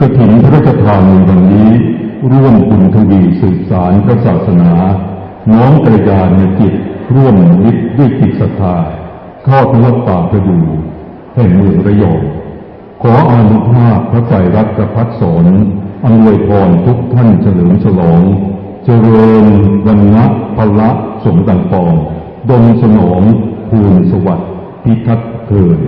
กฐินพระราชทานในวันนี้ ร่วมบุญทวีสืบสารพระศาสนา น้อมกระยาในจิต ร่วมมิตรด้วยจิตศรัทธาทอดทอดป่าประดูแห่งเมืองระยองขออานุภาพพระใจรักประพัดสอนอำนวยพรทุกท่านเฉลิมฉลอง เจริญวันนะพละสมดังปอง ดงสนองภูมิสวัสดิ์พิทักษ์เกิน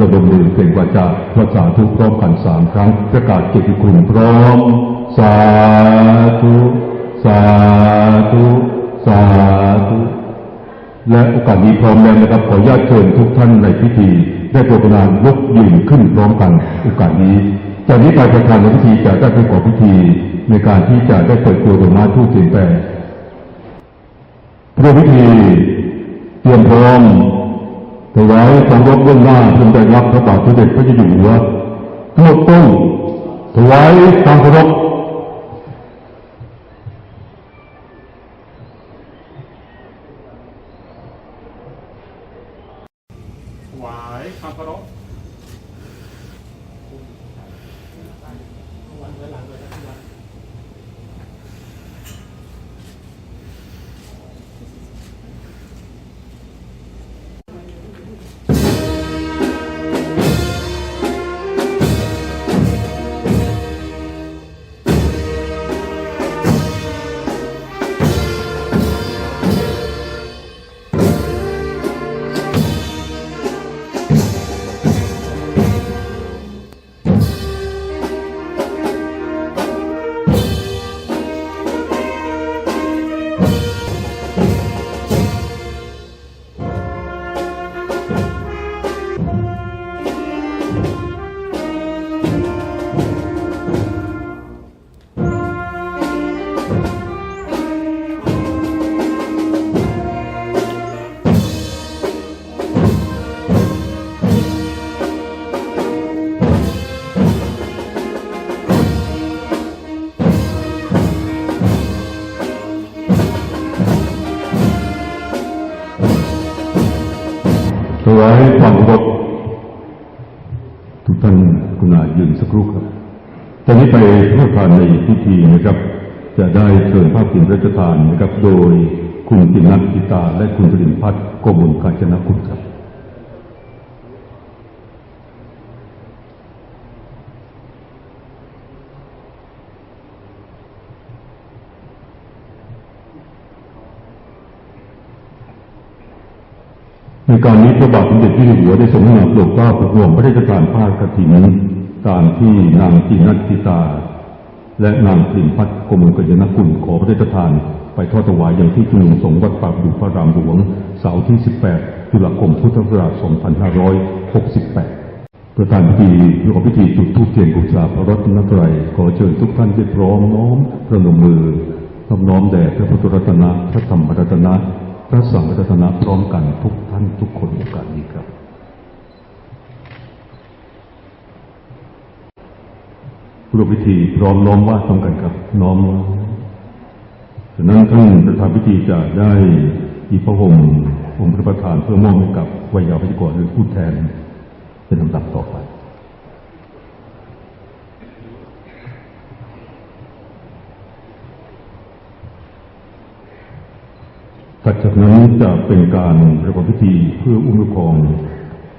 ระดมมือเปล่งวาจาพระสาธุพร้อมกันสามครั้ง ประกาศเกียรติคุณพร้อม สาธุ สาธุ สาธุ และโอกาสนี้พร้อมแล้วนะครับ ขออนุญาตเชิญทุกท่านในพิธี ได้โปรดกรุณายกยืนขึ้นพร้อมกันโอกาสนี้จากนี้ไปประธานในพิธีจะได้ประกอบพิธี ในการที่จะได้เปิดตัวดอกไม้ทูตเทียนแปรเพื่อพิธีเตรียมพร้อม ถวายสมรบเบื้องหน้าเพื่อจะรับพระบาทสมเด็จพระเจ้าอยู่หัวทั้งหมดต้องถวายความเคารพ วายความเคารพทุกท่านคุณอายืนสักครู่ครับตอนนี้ไปพระราชทานในพิธีนะครับ จะได้เชิญภาพถิ่นพระราชทานนะครับ โดยคุณตินัทกิตาและคุณปริมพัฒน์โกมลกาญจนกุลครับ ในการนี้พระบาทสมเด็จพระเจ้าอยู่หัวได้ทรงห้นำโปรดเกล้าโปรดกระหม่อมพระราชทานผ้ากฐินตามที่นางจีนัทธิตา และนางปริมพัฒน์กมลกัญญนกุลขอพระราชทาน ไปทอดถวายอย่างที่จุฬาสงฆ์วัดป่าบุพระรามหลวงเสาร์ที่ 18 ตุลาคมพุทธศักราช 2568 ประธานพิธีประกอบพิธีจุดธูปเทียนบูชาพระรัตนตรัยขอเชิญทุกท่านได้พร้อมน้อมประนมมือน้อมน้อมแด่พระพุทธรัตนะพระธรรมรัตนะ พระสังฆรัตนะพร้อมกันทุกท่านทุกคนโอกาสนี้ครับร่วมพิธีพร้อมน้อมว่าต้องกันครับ น้อมว่าฉะนั้นท่านประธานพิธีจะได้หยิบพระหมองค์พระประธานเพื่อมอบให้กับวิยาพิจกรหรือผู้แทนเป็นลำดับต่อไป ถัดจากนั้นจะเป็นการประกอบพิธีเพื่ออุ้มลูกครอง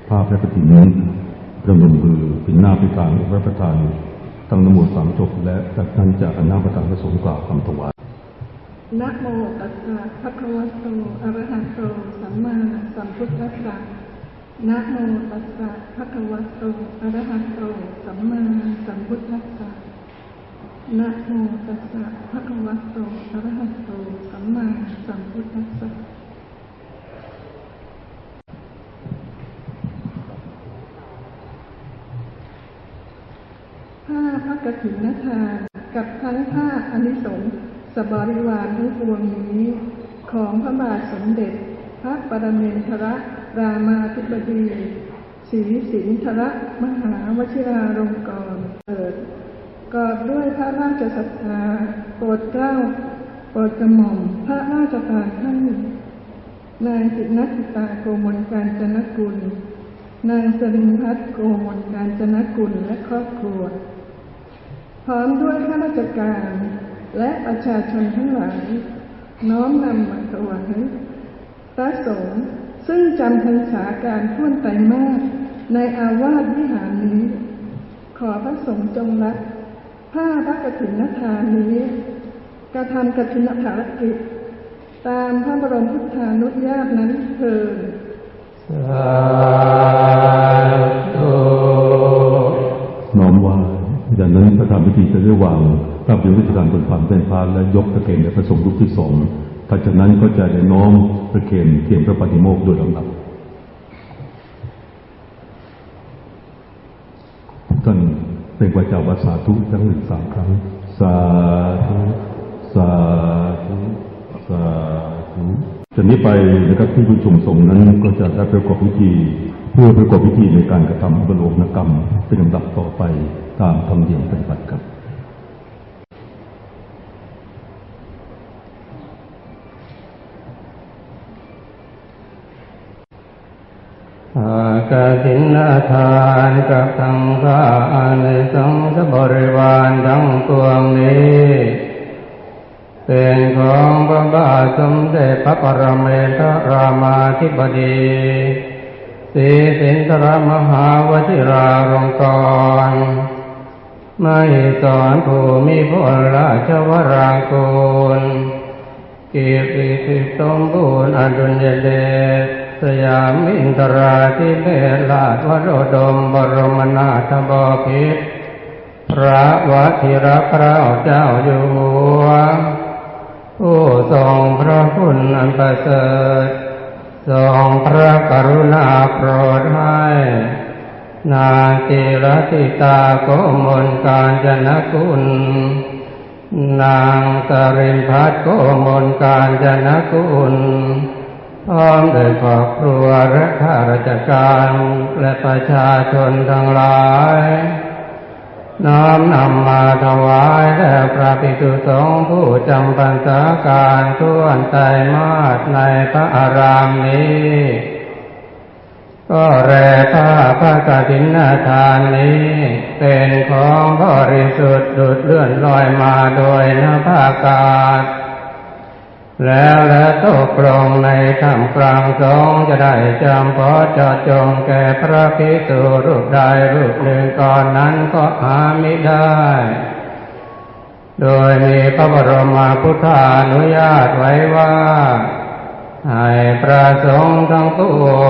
ผ้าพระกฐินประนมมือเป็นหน้าพิการพระประธานตั้งนโมสามจบและจากนั้นจะอนาประธานพระสงฆ์กล่าวคำถวายนะโมตัสสะภะคะวะโตอะระหะโตสัมมาสัมพุทธัสสะนะโมตัสสะภะคะวะโตอะระหะโตสัมมาสัมพุทธัสสะ นะโมตัสสะภะคะวะโตอะระหะโตสัมมาสัมพุทธัสสะผ้าพระกฐินนทานกับทั้งผ้าอนิสงส์สบริวารทั้งปวงนี้ ของพระบาทสมเด็จ พระปรเมนทรรามาธิบดีศรีสินทรมหาวชิราลงกรณ์เกิด กอบด้วยพระราชศรัทธาโปรดเกล้าโปรดกระหม่อมพระราชทานให้นายสิทธินัสิตาโกมลการจนกุล นางสรินพัฒน์โกมลการจนกุลและครอบครัว พร้อมด้วยข้าราชการและประชาชนทั้งหลาย น้อมนำมาถวายพระสงฆ์ซึ่งจำพรรษาการท่วนไตรมาสในอาวาสวิหารนี้ ขอพระสงฆ์จงรับ ผ้าพระกฐินทานนี้กระทำกฐินภารกิจ ตามพระบรมพุทธานุญาตนั้นเถิดสาธุน้อมว่าจากนั้นประธานพิธีจะได้วางพระบิณฑบาตบนผ่านเป็นพานและยกตะเกียงในพระสงฆ์รูปที่สองถัดจากนั้นก็จะได้น้อมตะเกียงเทียมพระปฏิโมกข์โดยลำดับท่านเป็น วาจาวาสาธุทั้งหนึ่งสามครั้ง สาธุสาธุสาธุจากนี้ไปนะครับที่ผู้ชมสงฆ์นั้นก็จะได้ประกอบพิธีเพื่อประกอบพิธีในการกระทำอุปโลกนกรรมเป็นลำดับต่อไปตามธรรมเนียมปฏิบัติครับ อากาสิ นนาทานกับทั้งข้าในสังฆบริวารทั้งปวงนี้ เป็นของพระบาทสมเด็จพระปรเมศรามาธิบดีสีสินทรมหาวชิราลงกรณไม่สอนภูมิพลราชวรางกูลกีติสิสมบูรณ์อดุลยเดช สยามอินทราธิเบศราชวโรดมบรมนาถบพิตรพระวชิรเกล้าเจ้าอยู่หัวผู้ทรงพระคุณอันประเสริฐทรงพระกรุณาโปรดให้ นางกิรติตาโกมลการจนกุล นางกรินพัฒน์โกมลการจนกุล ร้อมด้วยครอบครัวและข้าราชการและประชาชนทั้งหลาย น้อมนำมาถวายแด่พระภิกษุสงฆ์ผู้จำพรรษาการท่วนไตรมาสในพระอารามนี้ ก็แร่ผ้าพระกฐินนาทานนี้ เป็นของบริสุทธิ์ดุดเลื่อนลอยมาโดยนภาอากาศ แล้วและตกลงในธรรมกลางสงจะได้จำพาะเจะจงแก่พระภิกษุรูปใดรูปหนึ่งก่อนนั้นก็หาไม่ได้ โดยมีพระบรมพุทธานุญาตไว้ว่า ให้พระสงฆ์ทั้งป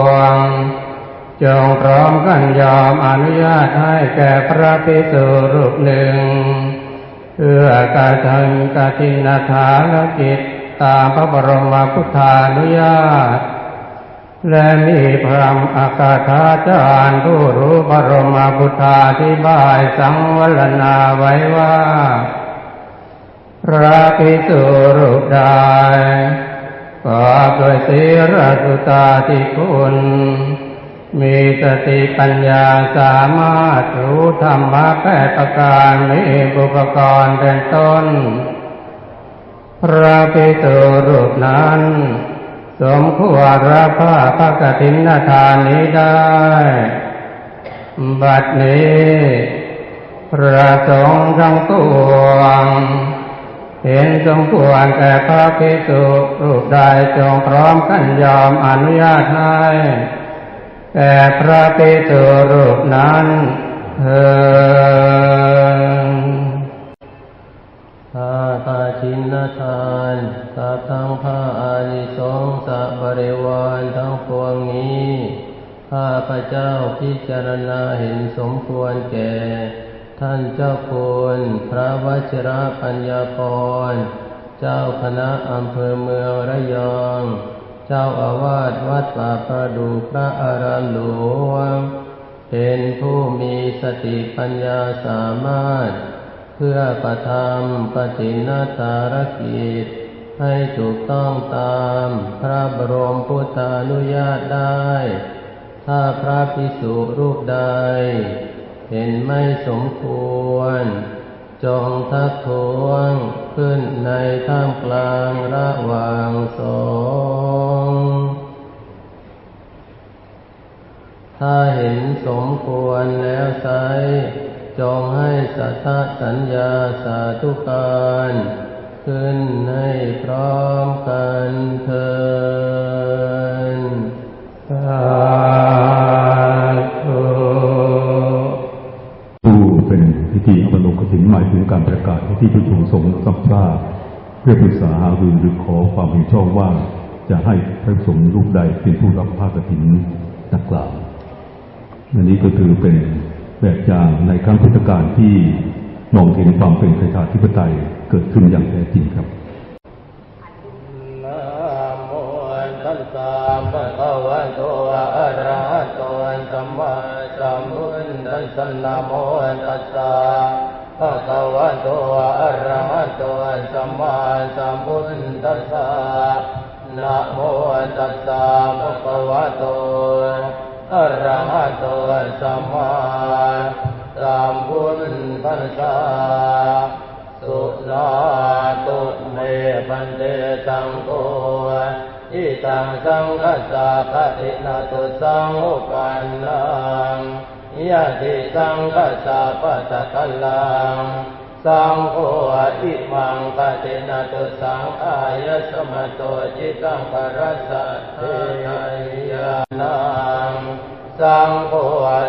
วงจงพร้อมกันยอมอนุญาตให้แก่พระภิกษุรูปหนึ่ง เพื่อกระทำกฐินทานกิจ ตามพระบรมพุทธานุญาต และมีพระอากาธาจารย์ผู้รู้บรมพุทธาธิบายสังวรณาไว้ว่าพระภิกษุรูปใดกอบด้วยศีลสุตาธิคุณ มีสติปัญญาสามารถรู้ธรรมะแปดประการมีอุปกรณ์เป็นต้น พระภิกษุรูปนั้น สมควรรับผ้าพระกฐินทานนี้ได้ บัดนี้พระสงฆ์ทั้งปวงเห็นสมควรแก่พระภิกษุรูปใดจงพร้อมกันยอมอนุญาตให้แก่พระภิกษุรูปนั้นเถิด ผ้าตาชินทานกับทั้งผ้าอานิสงส์สับริวารทั้งปวงนี้ข้าพระเจ้าพิจารณาเห็นสมควรแก่ ท่านเจ้าคุณพระวชิระปัญญาพรเจ้าคณะอำเภอเมืองระยอง เจ้าอาวาสวัดป่าประดูพระอารามหลวงเป็นผู้มีสติปัญญาสามารถ พื่อประทำปฏินาสารกิจ ให้ถูกต้องตามพระบรมพุทธานุญาตได้ ถ้าพระภิกษุรูปใด เห็นไม่สมควร จงทักท้วงขึ้นในท่ามกลางระหว่างสงถ้าเห็นสมควรแล้วไซร้ จงให้สัทธสัญญาสาธุการขึ้นให้พร้อมกันเถินสาธุผู้เป็นพิธีอวโลกสินหมายถึงการประกาศให้ที่ประชุมสงฆ์รับทราเพื่อปรึกษาหารือหรือขอความเห็นชอบว่าจะให้พระสงฆ์รูปใดเป็นผู้รับผ้ากฐินดังกล่าวอันนี้ก็ถือเป็น แบบอย่างในครั้งพุทธกาลที่มองเห็นความเป็นประชาธิปไตยเกิดขึ้นอย่างแท้จริงครับนะโมตัสสะภะคะวะโตอะระหะโตสัมมาสัมพุทธัสสะนโมตัสสะภะคะวะโตอะระหะโตสัมมาสัมพุทธัสสะนะโมตัสสะภะคะวะโต อะระหะโตสัมมาสัมพุทธัสสะสุนาตุเมปันเตสังโฆอิตังสังฆสาคตินาตุสังอุปันนังยะติสังฆสาปัสสะกัลลังสังโฆอิมังคตินาตุสังอายสมโตจิตังปรัสสะเท สังโฆ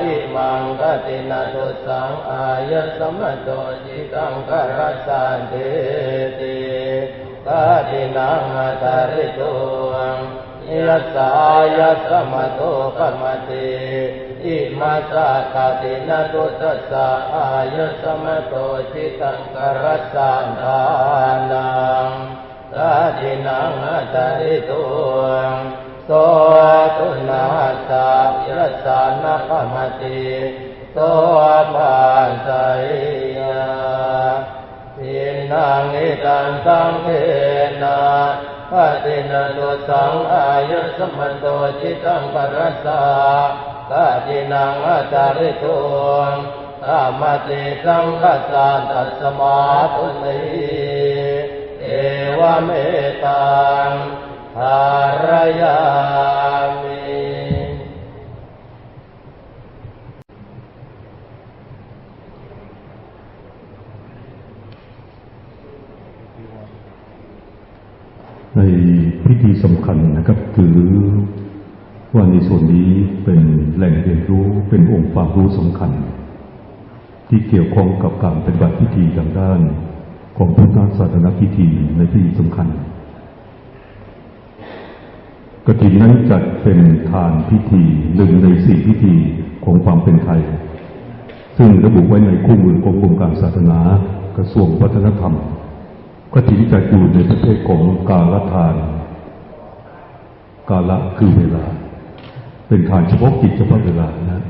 อิมังกตินาตุสังอายสมโตจิตังกรัสสันเตติกตินังอัตริตุงยัสสายสมโตกมติอิมาสะกตินาตุตัสสะอายสมโตจิตังกรัสสันทานังกาจินังอัตริตุง โสตุนาสายัสานะปมติโสภาสัยยาทินังอิตังสังเทนะปฏินันตุสังอายุสมันโตจิตังปรัสสะกาจินังอัตริตุงธรรมติสังฆสันตัสสมาตุนีเอวเมตังารยามิในพิธีสำคัญนะครับถือว่าในส่วนนี้เป็นแหล่งเรียนรู้เป็นองค์ความรู้สำคัญ ที่เกี่ยวข้องกับการปฏิบัติพิธีทางด้าน ของพุทธศาสนพิธีในพิธีสำคัญ กฐินนั้นจัดเป็นทานพิธีหนึ่งในสี่พิธีของความเป็นไทย ซึ่งระบุไว้ในคู่มือกรมกรมการศาสนากระทรวงวัฒนธรรมก็ถินจะอยู่ในประเภทของกาลทาน กาละคือเวลา เป็นทานเฉพาะกิจเฉพาะเวลานะ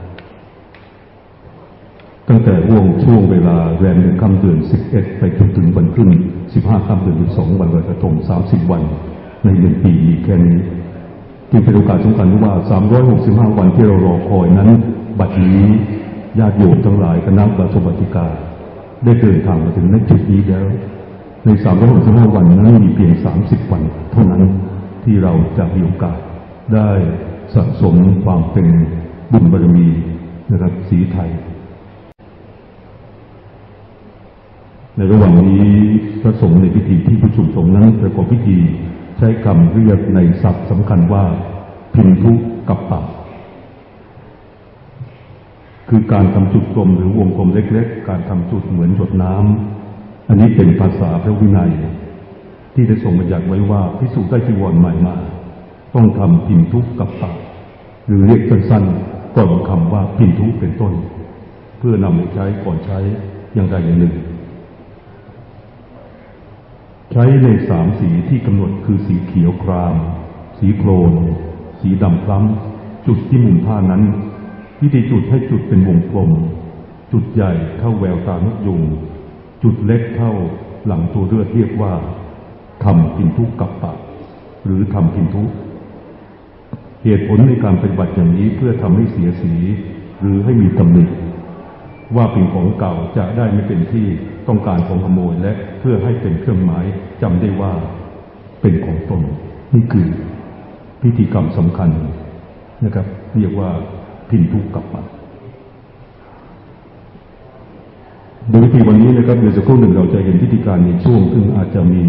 ตั้งแต่ห่วงช่วงเวลาแรมหนึ่งค่ำเดือนสิบเอ็ดไปจนถึงวันขึ้นสิบห้าค่ำเดือนสิบสองวันลอยกระทงสามสิบวัน ในหนึ่งปีมีแค่นี้ จึงเป็นโอกาสสำคัญว่าสามร้อยหกสิบห้าวันที่เรารอคอยนั้น บัดนี้ญาติโยมทั้งหลายคณะประสบัติการได้เดินทางมาถึงในจุดนี้แล้วในสามร้อยหกสิบห้าวันนั้นมีเพียงสามสิบวันเท่านั้นที่เราจะมีโอกาสได้สะสมความเป็นบุญบารมีนะครับสีไทย ในระหว่างนี้พระสงฆ์ในพิธีที่ประชุมสงฆ์นั้นประกอบพิธี ช้คำเรียกในศัพท์สำคัญว่า พินทุกับปะคือการทำจุดกลมหรือวงกลมเล็ก ๆ การทำจุดเหมือนหยดน้ำอันนี้เป็นภาษาพระวินัย ที่ได้ทรงบัญญัติไว้ว่าพิสูจน์ได้จีวรใหม่มา ต้องทำพินทุกับปะหรือเรียกสั้นๆก่อนคำว่าพินทุเป็นต้น เพื่อนำไปใช้ก่อนใช้อย่างใดอย่างหนึ่ง ใช้ในสามสีที่กำหนดคือสีเขียวคราม สีโครน สีดำคล้ำจุดที่มุมผ้านั้นวิธีจุดให้จุดเป็นวงกลม จุดใหญ่เท่าแววตานกยุง จุดเล็กเท่าหลังตัวเลือดเรียกว่าทำพินทุกับปะหรือทำพินทุกเหตุผลในการปฏิบัติอย่างนี้เพื่อทำให้เสียสีหรือให้มีตำหนิ ว่าเป็นของเก่าจะได้ไม่เป็นที่ต้องการของขโมยและเพื่อให้เป็นเครื่องหมายจำได้ว่าเป็นของตนนี่คือพิธีกรรมสำคัญนะครับ เรียกว่าพินทุกกลับมันโดยวิธีวันนี้นะครับเดี๋ยวสักครู่หนึ่งเราจะเห็นพิธีการในช่วง ซึ่งอาจจะมี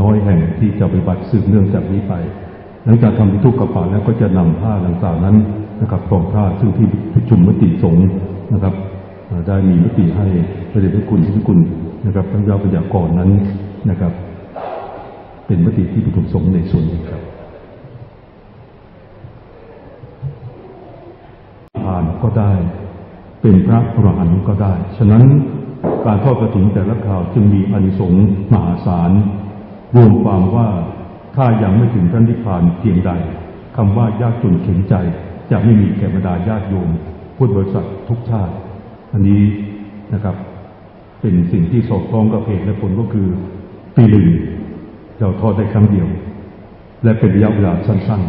น้อยแห่งที่จะปฏิบัติสืบเนื่องจากนี้ไป หลังจากทำพิธีกับป่าแล้วก็จะนำผ้าต่างๆนั้นนะครับกองผ้าซึ่งที่ประชุมมติสงฆ์ นะครับได้มีมติให้พระเดชพระคุณที่คุณนะครับทั้งเจ้าพระยากรนั้นนะครับ เป็นมติที่ประชุมสงฆ์ในส่วนนี้ครับทานก็ได้ เป็นพระอรหันต์ก็ได้ ฉะนั้นการทอดกระถิ่นแต่ละคราวจึงมีอานิสงส์มหาศาลรวมความว่าถ้ายังไม่ถึงพระนิพพานเพียงใดคำว่ายากจนเข็นใจจะไม่มีแก่บรรดาญาติโยม พุทธบริษัททุกชาติ อันนี้นะครับ เป็นสิ่งที่สอดคล้องกับเหตุและผลก็คือ ปีหนึ่งเราทอดได้ครั้งเดียว และเป็นระยะเวลาสั้น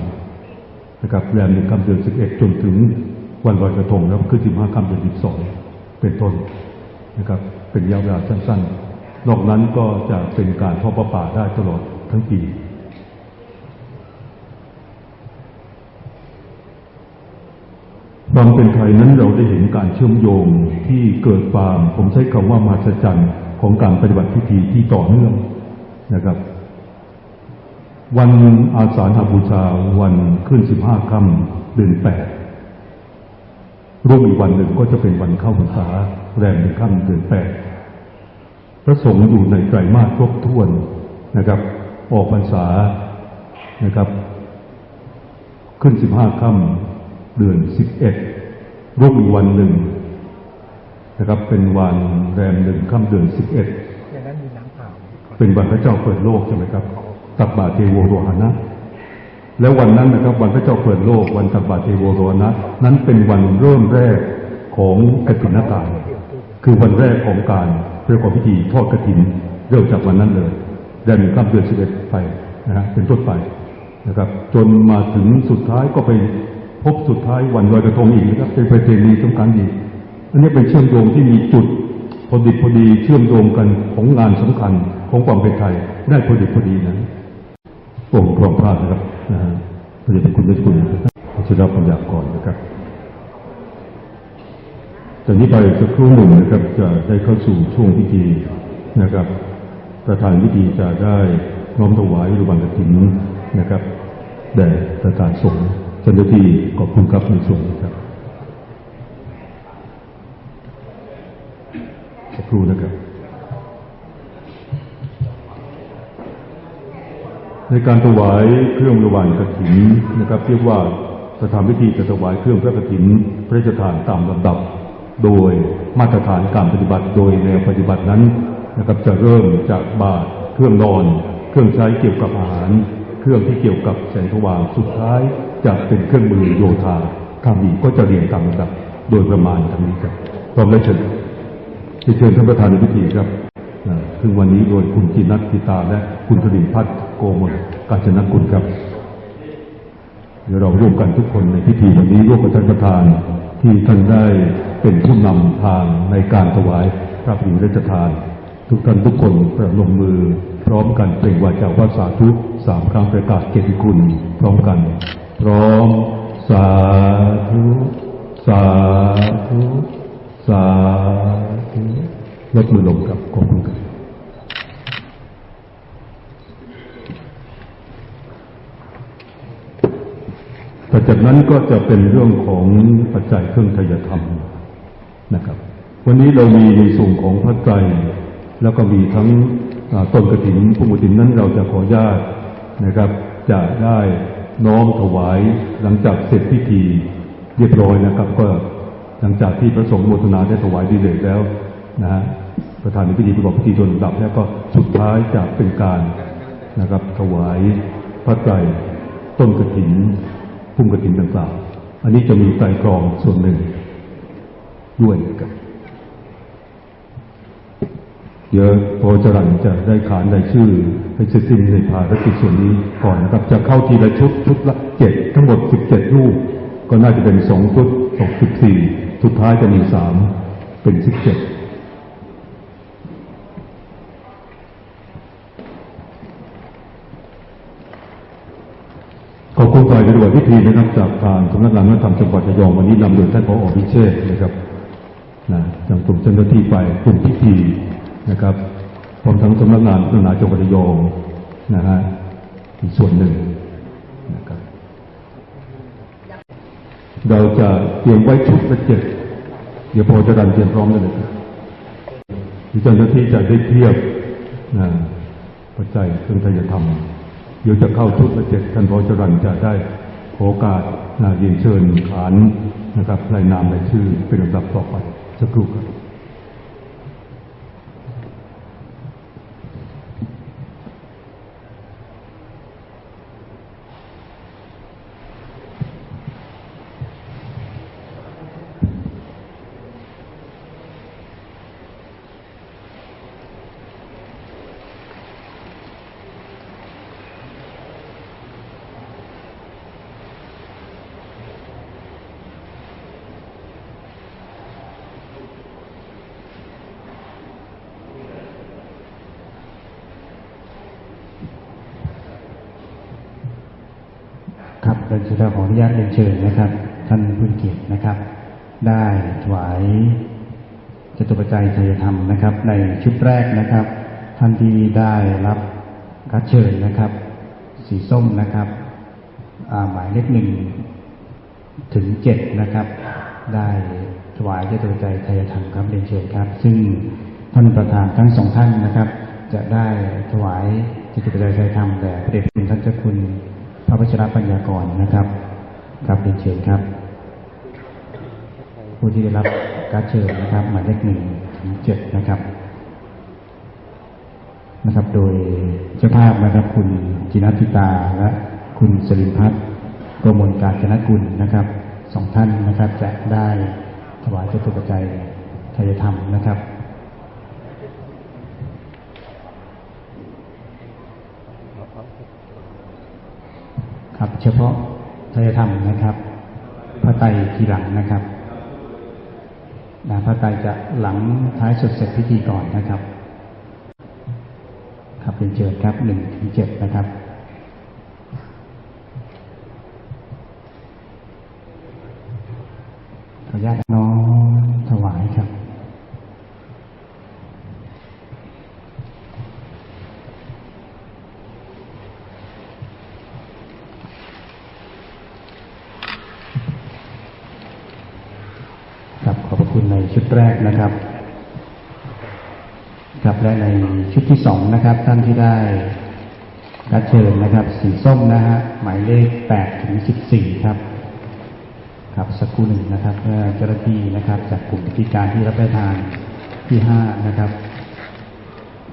ๆนะครับแรมหนึ่งคำเดือนสิบเอ็ดจนถึงวันลอยกระทงแล้วคือสิบห้าคำเดือนสิบสองเป็นต้นนะครับ เป็นระยะเวลาสั้นๆนอกนั้นก็จะเป็นการทอดประป่าได้ตลอดทั้งปี ความเป็นไทยนั้นเราได้เห็นการเชื่อมโยงที่เกิดความผมใช้คำว่ามหัศจรรย์ของการปฏิบัติพิธีที่ต่อเนื่องนะครับ วันอาสาฬหบูชาวันขึ้นสิบห้าค่ำเดือนแปดร่วมอีกวันหนึ่งก็จะเป็นวันเข้าพรรษาแรมหนึ่งค่ำเดือนแปดพระสงฆ์อยู่ในไตรมาสครบถ้วนนะครับ ออกพรรษานะครับ ขึ้นสิบห้าค่ำ เดือนสิบเอ็ดร่วมอีกวันหนึ่งนะครับเป็นวันแรมหนึ่งค่ำเดือนสิบเอ็ดอย่างนั้นมีน้ำเปล่าเป็นวันพระเจ้าเปิดโลกใช่ไหมครับตักบาตรเทโวโรหณะแล้ววันนั้นนะครับ วันพระเจ้าเปิดโลก วันตักบาตรเทโวโรหณะนั้นเป็นวันเริ่มแรกของกฐินทานคือวันแรกของการประกอบพิธีทอดกฐิน เริ่มจากวันนั้นเลยแรมหนึ่งค่ำเดือนสิบเอ็ดไปนะฮะเป็นต้นไปนะครับ จนมาถึงสุดท้ายก็ไป พบสุดท้ายวันลอยกระทงอีกนะครับเป็นประเพณีสำคัญอีกอันนี้เป็นเชื่อมโยงที่มีจุดพอดิบพอดีเชื่อมโยงกันของงานสำคัญของความเป็นไทยได้พอดิบพอดีนั้นผมพร้อมพลาดนะครับนะฮะพระเดชพระคุณพระคุณชิรับปัญญากรนะครับจากนี้ไปสักครู่หนึ่งนะครับจะได้เข้าสู่ช่วงพิธีนะครับ ประธานพิธีจะได้น้อมถวายรูปังกฐินนะครับแด่ประธานสงฆ์ เจ้าหน้าที่ขอบคุณครับในส่วนนี้ครับสักครู่นะครับ ในการถวายเครื่องระหว่างกฐินนะครับเรียกว่าประธานพิธีจะถวายเครื่องพระกฐินพระราชทานตามลำดับ โดยมาตรฐานการปฏิบัติโดยแนวปฏิบัตินั้นนะครับจะเริ่มจากบาตรเครื่องนอน เครื่องใช้เกี่ยวกับอาหาร เครื่องที่เกี่ยวกับแสงสว่างสุดท้าย จะเป็นเครื่องมือโยธาทำอีกก็จะเรียงตามลำดับโดยประมาณทางนี้ครับพร้อมแล้วเชิญเชิญท่านประธานในพิธีครับซึ่งวันนี้โดยคุณจินัทพิตาและคุณธนินพัฒน์โกมลกาญจนกุลครับเดี๋ยวเราร่วมกันทุกคนในพิธีวันนี้ร่วมกับท่านประธานที่ท่านได้เป็นผู้นำทางในการถวายพระผิวราชทาน ทุกท่านทุกคนประนมมือ พร้อมกันเปล่งวาจาว่าสาธุสามครั้งประกาศเกียรติคุณพร้อมกัน พร้อม สาธุ สาธุ สาธุลดมือลงครับขอบคุณครับต่อจากนั้นก็จะเป็นเรื่องของปัจจัยเครื่องทายธรรมนะครับ วันนี้เรามีในส่วนของพระไตรแล้วก็มีทั้งต้นกระถินผู้กฐินนั้นเราจะขออนุญาตนะครับ จะได้ น้อมถวายหลังจากเสร็จพิธีเรียบร้อยนะครับ ก็หลังจากที่พระสงฆ์โมทนาได้ถวายดีเลยแล้วนะฮะประธานในพิธีประกอบพิธีโดยลำดับแล้วก็สุดท้ายจะเป็นการนะครับ ถวายพระไตรต้นกระถินพุ่มกระถินต่างๆ อันนี้จะมีไตรกรองส่วนหนึ่งด้วยนะครับ เดี๋ยวพอจรันจะได้ขานรายชื่อให้เสร็จสิ้นในภารกิจส่วนนี้ก่อนนะครับ จะเข้าทีละชุดชุดละเจ็ดทั้งหมดสิบเจ็ดรูป ก็น่าจะเป็นสองชุดตกสิบสี่สุดท้ายจะมีสามเป็นสิบเจ็ดขอบคุณฝ่ายปฏิบัติพิธีนะครับจากทางสำนักงานวัฒนธรรมจังหวัดระยองวันนี้นำโดยท่านผอพิเชษนะครับนะทางกลุ่มเจ้าหน้าที่ฝ่ายกลุ่มพิธี นะครับพร้อมทั้งสำนักงานพัฒนาจังหวัดระยองนะฮะอีกส่วนหนึ่งนะครับ เราจะเตรียมไว้ชุดละเจ็ดเดี๋ยวพอจะดันเตรียมพร้อมกันเลยครับเจ้าหน้าที่จะได้เทียบนะปัจจัยเครื่องไทยธรรมเดี๋ยวจะเข้าชุดละเจ็ดท่านพอจรันจะได้โอกาสนะเรียนเชิญขานนะครับรายนามรายชื่อเป็นลำดับต่อไปสักครู่ครับ ครับ เรียนเชิญขออนุญาตเรียนเชิญนะครับ ท่านผู้เกียรตินะครับ ได้ถวายจตุปัจจัยทายธรรมนะครับ ในชุดแรกนะครับ ท่านที่ได้รับการเชิญนะครับ สีส้มนะครับหมายเลขหนึ่งถึงเจ็ดนะครับ ได้ถวายจตุปัจจัยทายธรรมครับเรียนเชิญครับ ซึ่งท่านประธานทั้งสองท่านนะครับ จะได้ถวายจตุปัจจัยทายธรรมแด่พระเดชคุณท่านเจ้าคุณ พระวชรปัญญากรนะครับ ครับเรียนเชิญครับ ผู้ที่ได้รับการเชิญนะครับหมายเลขหนึ่งถึงเจ็ดนะครับนะครับ โดยเจ้าภาพนะครับคุณจินัทิตาและคุณสรินพัฒน์โกมลการจนกุลนะครับสองท่านนะครับจะได้ถวายเจตุปัจจัยทายธรรมนะครับ ครับ เฉพาะทายธรรมนะครับ พระไตรทีหลังนะครับนะพระไตรจะหลังท้ายสุดเสร็จพิธีก่อนนะครับ ครับเป็นเชิญครับหนึ่งถึงเจ็ดนะครับ ขออนุญาตน้อมถวายครับ ครับขอบพระคุณในชุด แรกนะครับครับและในชุดที่สองนะครับ ท่านที่ได้รับเชิญนะครับ สีส้มนะฮะหมายเลขแปดถึงสิบสี่ครับ ครับสักครู่หนึ่งนะครับเพื่อเจ้าหน้าที่นะครับ จากกลุ่มพิธีการที่รับประทานที่ห้านะครับ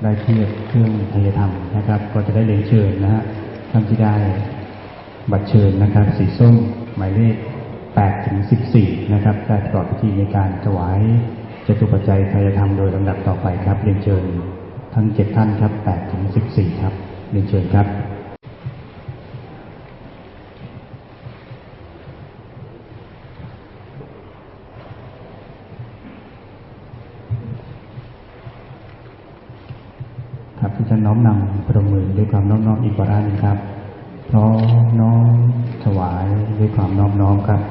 ได้เทียบเครื่องไทยธรรมนะครับ ก็จะได้เรียนเชิญนะฮะท่านที่ได้บัตรเชิญนะครับ สีส้มหมายเลข 8ถึง14 นะครับได้ประกอบพิธีในการถวายจตุปัจจัยไทยธรรมโดยลำดับต่อไปครับเรียนเชิญทั้ง 7 ท่านครับ8ถึง14 ครับเรียนเชิญครับครับที่จะน้อมนำประมือด้วยความน้อมน้อมอีกวาระหนึงครับพร้อมน้อมถวายด้วยความน้อมน้อมครับ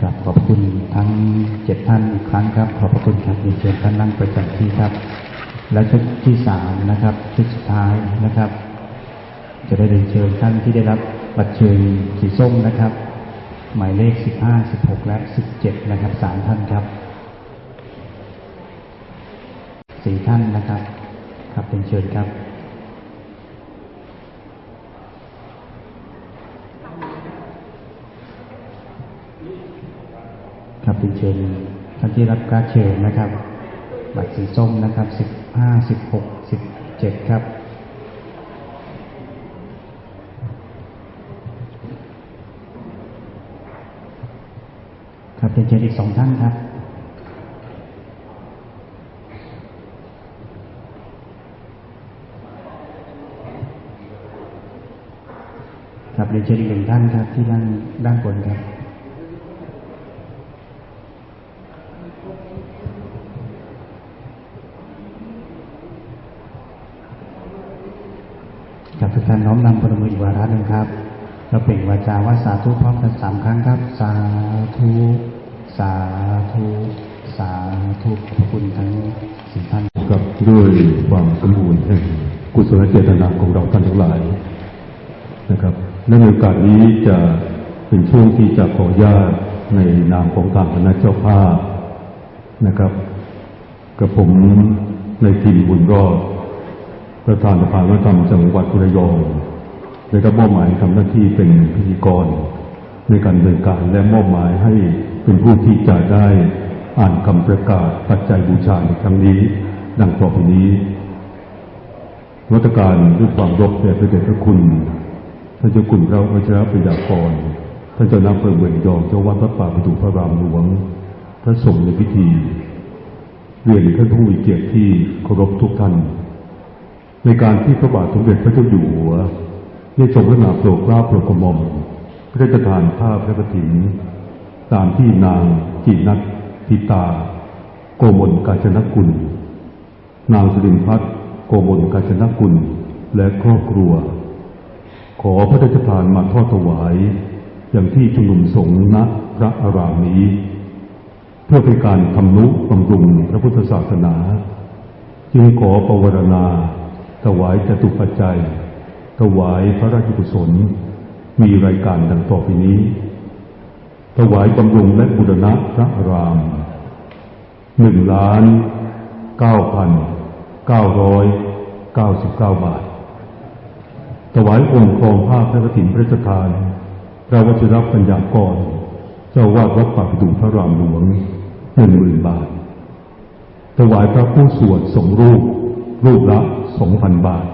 กับขอบคุณทั้งเจ็ดท่านอีกครั้งครับ ขอบพระคุณครับเรียนเชิญท่านนั่งประจำที่ครับ และชุดที่สามนะครับชุดสุดท้ายนะครับ จะได้เรียนเชิญท่านที่ได้รับบัตรเชิญสีส้มนะครับ หมายเลขสิบห้าสิบหกและสิบเจ็ดนะครับสามท่านครับสี่ท่านนะครับ ครับเป็นเชิญครับ ครับ เป็นท่านที่รับการเชิญนะครับ บัตรสีส้มนะครับสิบห้าสิบหกสิบเจ็ดครับครับเป็นเชิญอีกสองท่านครับ ครับเรียนเชิญอีกหนึ่งท่านครับที่ด้านด้านบนครับ กับทุกท่านน้อมนำปรมืออีกวาระหนึ่งครับเราเปล่งวาจาว่าสาธุพร้อมกันสามครั้งครับ สาธุสาธุสาธุขอบคุณทั้งสี่ท่านกับด้วยความสมบูรณ์แห่งกุศลเจตนาของเราท่านทั้งหลายนะครับและในโอกาสนี้จะเป็นช่วงที่จะขออนุญาตในนามของทางคณะเจ้าภาพนะครับกับผมในทีมบุญรอด ประธานสภาวัฒนธรรมจังหวัดระยองได้รับมอบหมายทำหน้าที่เป็นพิธีกรในการดำเนินการและมอบหมายให้เป็นผู้ที่จะได้อ่านคำประกาศปัจจัยบูชาในครั้งนี้ ดังต่อไปนี้รัตการด้วยความรบแด่พระเดชพระคุณท่านเจ้าคุณพระวชิรปัญญากรท่านเจ้าน้ำเปิดเบืองยองเจ้าวัดพระป่าประดูพระรามหลวง พระสงฆ์ในพิธีเรียนท่านผู้มีเกียรติที่เคารพทุกท่าน ในการที่พระบาทสมเด็จพระเจ้าอยู่หัวได้ทรงพระนามโปรดเกล้าโปรดกระหม่อมพระราชทานผ้าพระกฐิน ตามที่นางจินัทพิตา โกมลกาญจนกุล นางสุรินพัฒน์โกมลกาญจนกุล และครอบครัว ขอพระราชทานมาทอดถวาย อย่างที่ชุมนุมสงฆ์ณพระอารามนี้ เพื่อเป็นการทำนุบำรุงพระพุทธศาสนา จึงขอประวรณา ถวายจตุปัจจัย ถวายพระราชกุศล มีรายการดังต่อไปนี้ ถวายบำรุงและบูรณะพระรามหนึ่งล้านเก้าพันเก้าร้อยเก้าสิบเก้าบาท ถวายองค์ครองผ้าพระกฐินพระราชทาน พระวชิรปัญญากร เจ้าวาดวัดป่าประดูพระรามหลวงหนึ่งหมื่นบาท ถวายพระผู้สวดสงฆ์รูป รูปละ สองพันบาท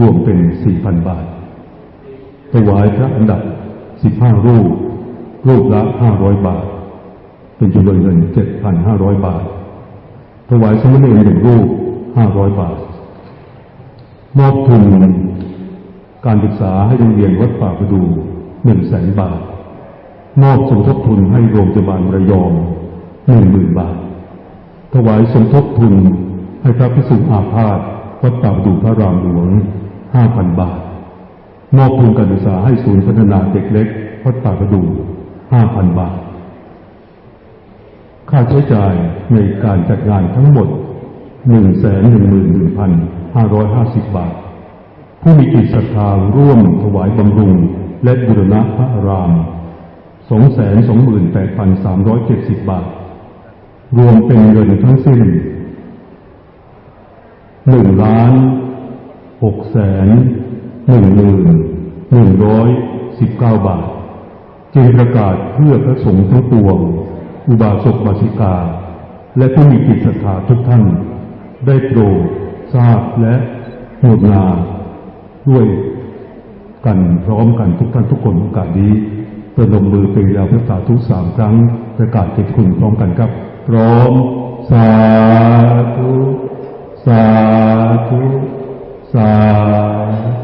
รวมเป็นสี่พันบาท ถวายพระอันดับสิบห้ารูป รูปละห้าร้อยบาท เป็นจำนวนเงินเจ็ดพันห้าร้อยบาท ถวายสมณเณรหนึ่งรูปห้าร้อยบาท มอบทุนการศึกษาให้โรงเรียนวัดป่าประดูหนึ่งแสนบาท มอบสมทบทุนให้โรงพยาบาลระยองหนึ่งหมื่นบาท ถวายสมทบทุนให้พระพิสุอาพาธ วัดป่าดูพระรามหลวงห้าพันบาท มอบทุนการศึกษาให้ศูนย์พัฒนาเด็กเล็กวัดป่าประดูห้าพันบาท ค่าใช้จ่ายในการจัดงานทั้งหมดหนึ่งแสนหนึ่งหมื่นหนึ่งพันห้าร้อยห้าสิบบาท ผู้มีจิตศรัทธาร่วมถวายบำรุง และบูรณะพระอารามสองแสนสองหมื่นแปดพันสามร้อยเจ็ดสิบบาท รวมเป็นเงินทั้งสิ้น หนึ่งล้านหกแสนหนึ่งหมื่นหนึ่งร้อยสิบเก้าบาท จึงประกาศเพื่อพระสงฆ์ทั้งปวง อุบาสกบาสิกา และผู้มีจิตศรัทธาทุกท่าน ได้โปรดทราบและโมทนาด้วยกันพร้อมกันทุกท่านทุกคนโอกาสนี้ประนมมือเป็นยาวพระสาธุสามครั้ง ประกาศเกิดคุณพร้อมกันครับ พร้อมสาธุ satu satu.